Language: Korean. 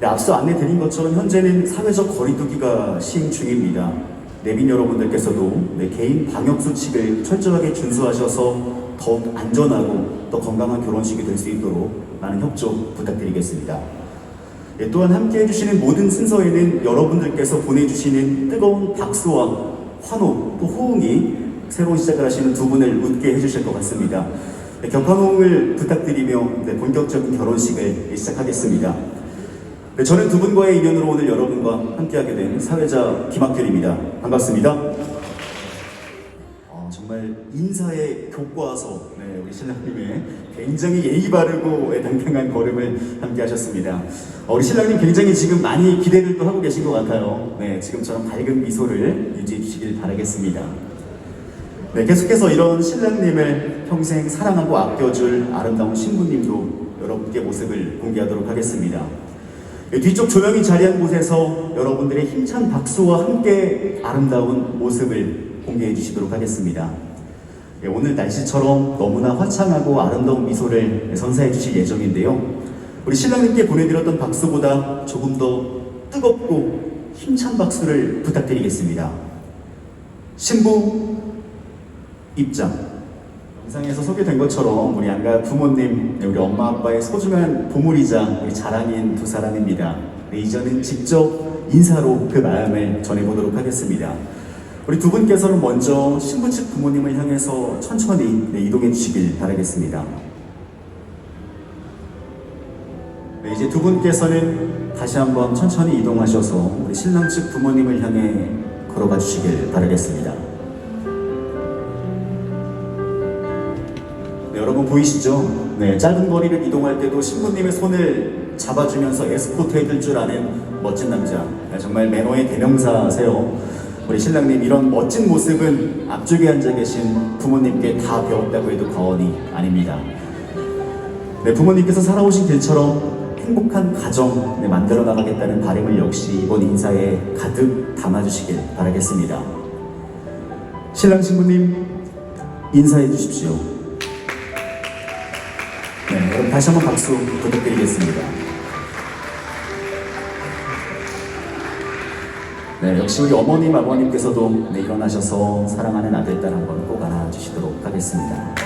네, 앞서 안내 드린 것처럼 현재는 사회적 거리두기가 시행 중입니다. 내빈 여러분들께서도 네, 개인 방역 수칙을 철저하게 준수하셔서 더욱 안전하고 또 건강한 결혼식이 될 수 있도록 많은 협조 부탁드리겠습니다. 예, 또한 함께 해주시는 모든 순서에는 여러분들께서 보내주시는 뜨거운 박수와 환호 또 호응이 새로운 시작을 하시는 두 분을 웃게 해주실 것 같습니다. 네, 격한 호응을 부탁드리며 네, 본격적인 결혼식을 시작하겠습니다. 네, 저는 두 분과의 인연으로 오늘 여러분과 함께하게 된 사회자 김학균입니다. 반갑습니다. 어, 정말 인사의 교과서, 네, 우리 신랑님의 굉장히 예의 바르고 예, 당당한 걸음을 함께 하셨습니다. 어, 우리 신랑님 굉장히 지금 많이 기대를 또 하고 계신 것 같아요. 네, 지금처럼 밝은 미소를 유지해 주시길 바라겠습니다. 네, 계속해서 이런 신랑님을 평생 사랑하고 아껴줄 아름다운 신부님도 여러분께 모습을 공개하도록 하겠습니다. 네, 뒤쪽 조명이 자리한 곳에서 여러분들의 힘찬 박수와 함께 아름다운 모습을 공개해 주시도록 하겠습니다. 네, 오늘 날씨처럼 너무나 화창하고 아름다운 미소를 선사해 주실 예정인데요. 우리 신랑님께 보내드렸던 박수보다 조금 더 뜨겁고 힘찬 박수를 부탁드리겠습니다. 신부 입장. 영상에서 소개된 것처럼 우리 양가 부모님, 우리 엄마 아빠의 소중한 보물이자 우리 자랑인 두 사람입니다. 네, 이제는 직접 인사로 그 마음을 전해보도록 하겠습니다. 우리 두 분께서는 먼저 신부 측 부모님을 향해서 천천히 네, 이동해 주시길 바라겠습니다. 네, 이제 두 분께서는 다시 한번 천천히 이동하셔서 우리 신랑 측 부모님을 향해 걸어가 주시길 바라겠습니다. 여러분 보이시죠? 네, 짧은 거리를 이동할 때도 신부님의 손을 잡아주면서 에스코트 해줄 줄 아는 멋진 남자. 네, 정말 매너의 대명사세요. 우리 신랑님 이런 멋진 모습은 앞쪽에 앉아 계신 부모님께 다 배웠다고 해도 과언이 아닙니다. 네, 부모님께서 살아오신 길처럼 행복한 가정 네, 만들어 나가겠다는 바람을 역시 이번 인사에 가득 담아주시길 바라겠습니다. 신랑 신부님 인사해 주십시오. 네, 여러분 다시 한번 박수 부탁드리겠습니다. 네, 역시 우리 어머님, 아버님께서도 네, 일어나셔서 사랑하는 아들, 딸 한번 꼭 안아주시도록 하겠습니다.